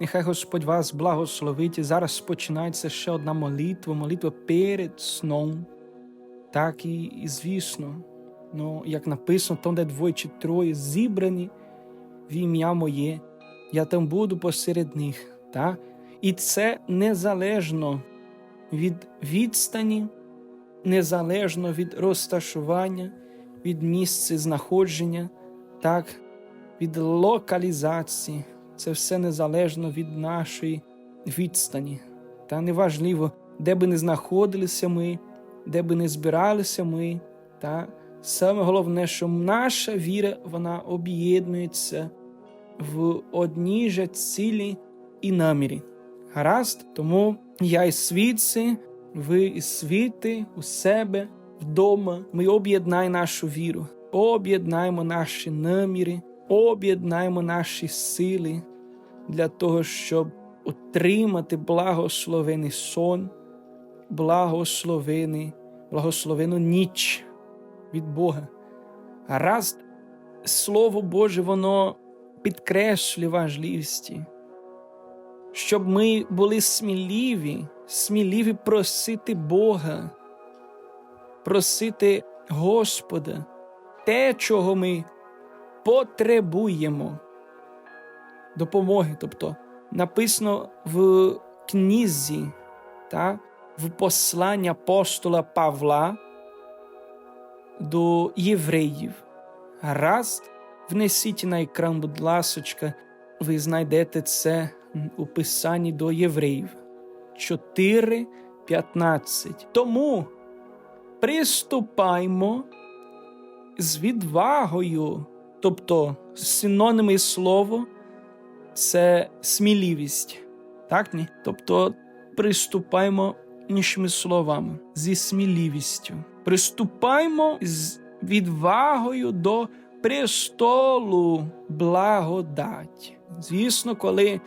Нехай Господь вас благословить. І зараз починається ще одна молитва, молитва перед сном. Так і, і звісно, ну, як написано, там, де двоє чи троє зібрані в ім'я моє, я там буду посеред них. Так? І це незалежно від відстані, незалежно від розташування, від місця знаходження, так, від локалізації. Це все незалежно від нашої відстані. Та неважливо, де би не знаходилися ми, де би не збиралися ми. Та саме головне, що наша віра вона об'єднується в одній же цілі і намірі. Гаразд, тому я і свідці, ви і світи у себе вдома. Ми об'єднаємо нашу віру, об'єднаємо наші наміри, об'єднаємо наші сили для того, щоб отримати благословений сон, благословений, благословену ніч від Бога. Гаразд, Слово Боже, воно підкреслює важливості, щоб ми були сміливі, сміливі просити Бога, просити Господа, те, чого ми потребуємо допомоги. Тобто написано в книзі, та, в посланні апостола Павла до євреїв. Гаразд, внесіть на екран, будь ласочка, ви знайдете це у писанні до євреїв 4.15. Тому приступаймо з відвагою, тобто синоніми слово це сміливість. Так ні? Тобто приступаймо іншими словами, зі сміливістю. Приступаймо з відвагою до престолу благодаті. Звісно, коли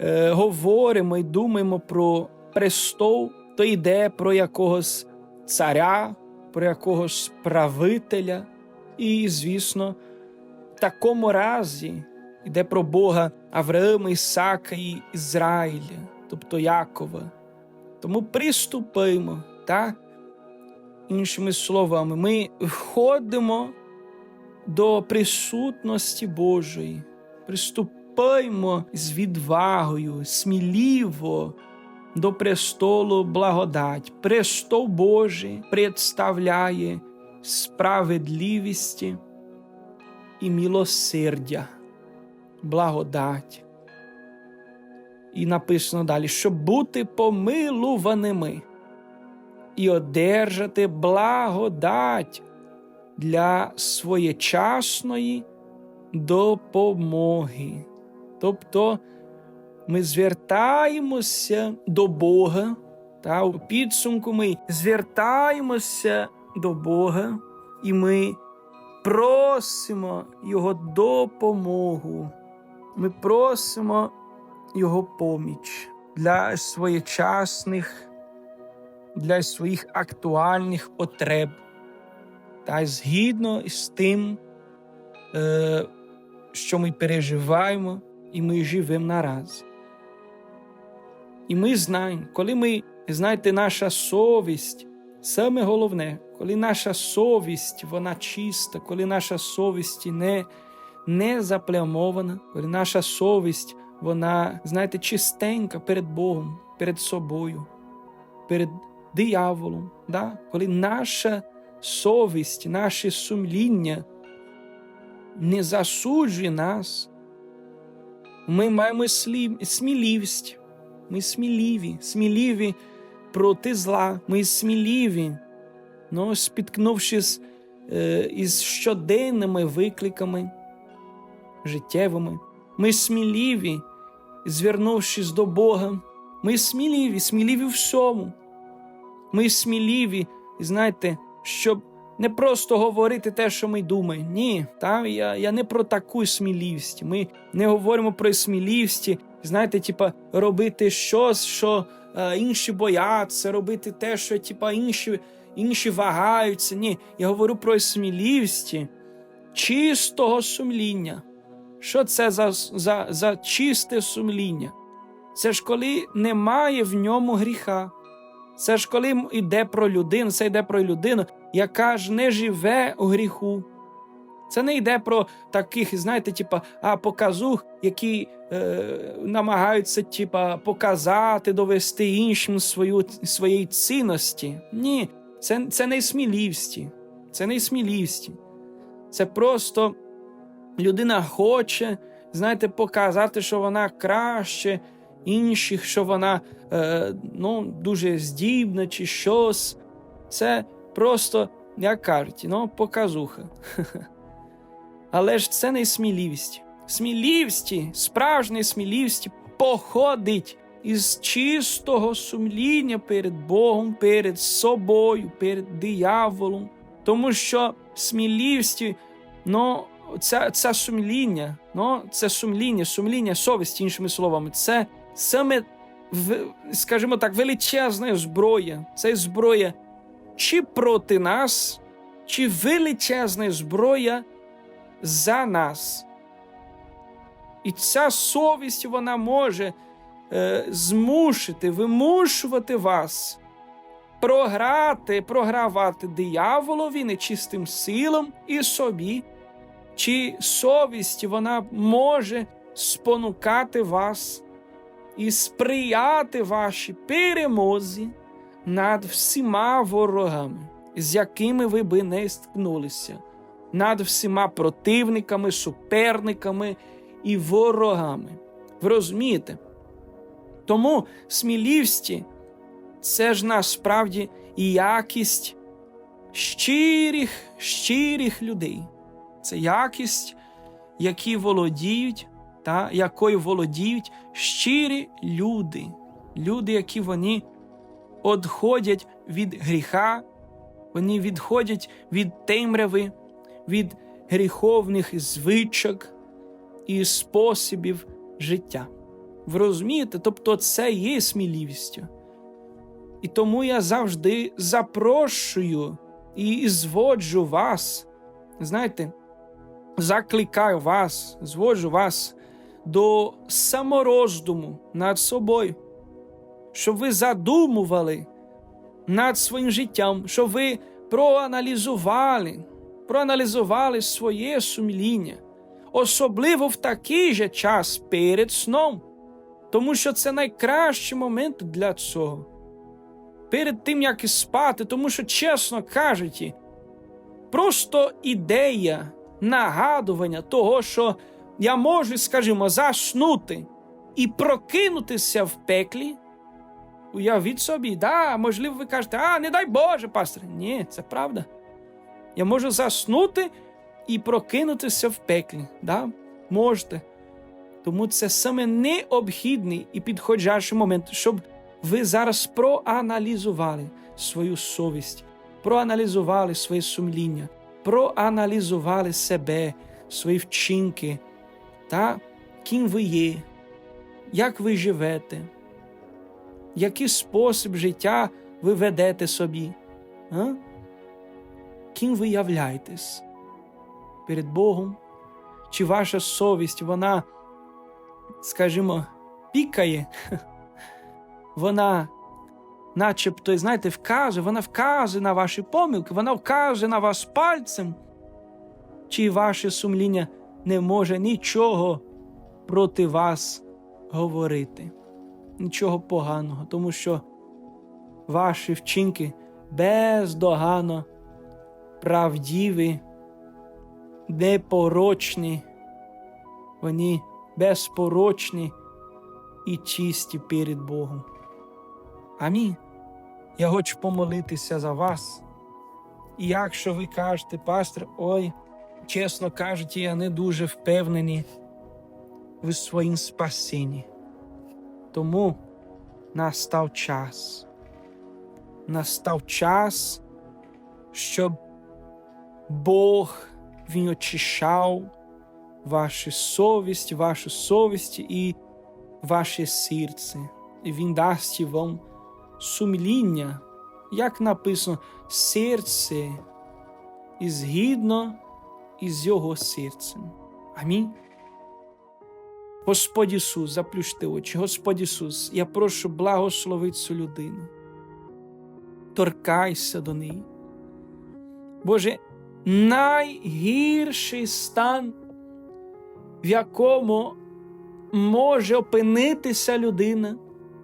е, говоримо і думаємо про престол, то йде про якогось царя, про якогось правителя. І, звісно, такому разі йде про Бога Авраама, Ісака і Ізраїля, тобто Якова. Тому приступимо, так? Іншими словами, ми входимо до присутності Божої, приступаємо з відвагою, сміливо до престолу благодать. Престол Божий представляє справедливості і милосердя, благодать. І написано далі, щоб бути помилуваними і одержати благодать для своєчасної допомоги. Тобто ми звертаємося до Бога, та у підсумку ми звертаємося до Бога і ми просимо Його допомогу. Ми просимо Його поміч для своєчасних, для своїх актуальних потреб. Та згідно з тим, е, що ми переживаємо, і ми живемо нараз. І ми знаємо, коли ми, знаєте, наша совість, саме головне, коли наша совість вона чиста, коли наша совість не, не заплямована, коли наша совість вона, знаєте, чистенька перед Богом, перед собою, перед дияволом. Да? Коли наша совість, наше сумління не засуджує нас, ми маємо сміливість. Ми сміливі, сміливі проти зла, ми сміливі, ну, спіткнувшись е, із щоденними викликами життєвими. Ми сміливі, звернувшись до Бога. Ми сміливі, сміливі всьому. Ми сміливі, знаєте, щоб не просто говорити те, що ми думаємо. Ні, та, я, я не про таку сміливість. Ми не говоримо про сміливість, знаєте, типа, робити щось, що інші бояться, робити те, що типа, інші, інші вагаються. Ні, я говорю про сміливість чистого сумління. Що це за, за, за чисте сумління? Це ж коли немає в ньому гріха. Це ж коли йде про людину, це йде про людину, яка ж не живе у гріху. Це не йде про таких, знаєте, типа, а показух, які е, намагаються типа, показати, довести іншим свою, своєї цінності. Ні, це, це не сміливості. Це не сміливості. Це просто людина хоче, знаєте, показати, що вона краще інших, що вона е, ну, дуже здібна чи щось. Це просто, як кажуть, ну, показуха. Але ж це не сміливість. Сміливості, справжня сміливість походить із чистого сумління перед Богом, перед собою, перед дияволом. Тому що сміливості, ну, це, це сумління, ну, це сумління, сумління, совість, іншими словами, це саме, скажімо так, величезна зброя. Це зброя чи проти нас, чи величезна зброя за нас. І ця совість вона може е, змусити, вимушувати вас програти, програвати дияволові, нечистим силам і собі. Чи совість вона може спонукати вас і сприяти вашій перемозі над всіма ворогами, з якими ви би не стикнулися, над всіма противниками, суперниками і ворогами. Ви розумієте? Тому сміливості це ж насправді якість щирих, щирих людей. Це якість, які володіють, та, якою володіють щирі люди, люди, які вони відходять від гріха, вони відходять від темряви, від гріховних звичок і способів життя. Ви розумієте? Тобто це є сміливістю. І тому я завжди запрошую і зводжу вас, знаєте, закликаю вас, зводжу вас до самороздуму над собою, щоб ви задумували над своїм життям, щоб ви проаналізували, проаналізували своє сумління, особливо в такий же час перед сном, тому що це найкращий момент для цього. Перед тим, як і спати, тому що, чесно кажучи, просто ідея нагадування того, що я можу, скажімо, заснути і прокинутися в пеклі. Уявіть собі, да, можливо, ви кажете, а не дай Боже, пастор. Ні, це правда. Я можу заснути і прокинутися в пеклі. Да? Можете. Тому це саме необхідний і підходящий момент, щоб ви зараз проаналізували свою совість, проаналізували своє сумління, проаналізували себе, свої вчинки, та ким ви є, як ви живете, який спосіб життя ви ведете собі, а? Ким ви являєтесь? Перед Богом, чи ваша совість, вона, скажімо, пікає, вона начебто, знаєте, вказує, вона вказує на ваші помилки, вона вказує на вас пальцем, чи ваше сумління не може нічого проти вас говорити. Нічого поганого, тому що ваші вчинки бездоганно правдиві, непорочні, вони безпорочні і чисті перед Богом. Амінь. Я хочу помолитися за вас. І якщо ви кажете, пастор, ой, чесно кажучи, я не дуже впевнений в своїм спасінні. Тому настав час. Настав час, щоб Бог Він очищав вашу совість, вашу совість і ваше серце. І Він дасть вам сумління, як написано, серце і згідно із його серцем. Амінь. Господь Ісус, заплющте очі. Господь Ісус, я прошу благословити цю людину. Торкайся до неї. Боже, найгірший стан, в якому може опинитися людина,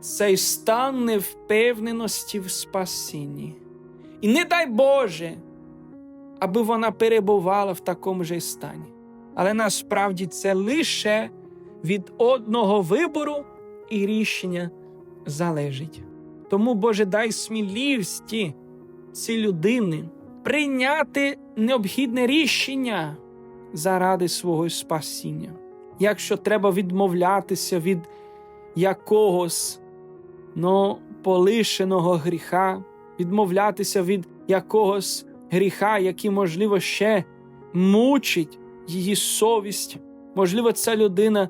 цей стан невпевненості в спасінні. І не дай Боже, аби вона перебувала в такому же стані. Але насправді це лише від одного вибору і рішення залежить. Тому, Боже, дай сміливості цій людини прийняти необхідне рішення заради свого спасіння. Якщо треба відмовлятися від якогось но полишеного гріха, відмовлятися від якогось гріха, який, можливо, ще мучить її совість. Можливо, ця людина,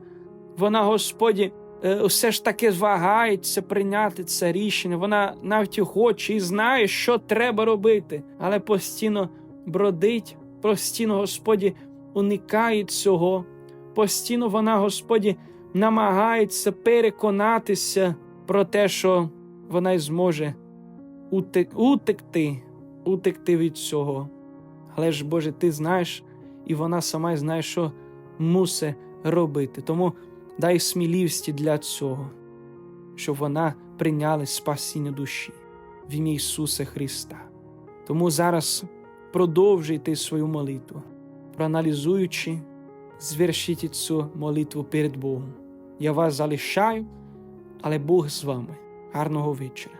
вона, Господі, е, все ж таки вагається прийняти це рішення. Вона навіть хоче і знає, що треба робити, але постійно бродить, постійно, Господі, уникає цього. Постійно вона, Господі, намагається переконатися про те, що вона й зможе утекти, утекти від цього. Але ж, Боже, ти знаєш, і вона сама знає, що мусить робити. Тому дай сміливості для цього, щоб вона прийняла спасіння душі в ім'я Ісуса Христа. Тому зараз продовжуйте свою молитву, проаналізуючи, звершіть цю молитву перед Богом. Я вас залишаю, але Бог з вами. Гарного вечора.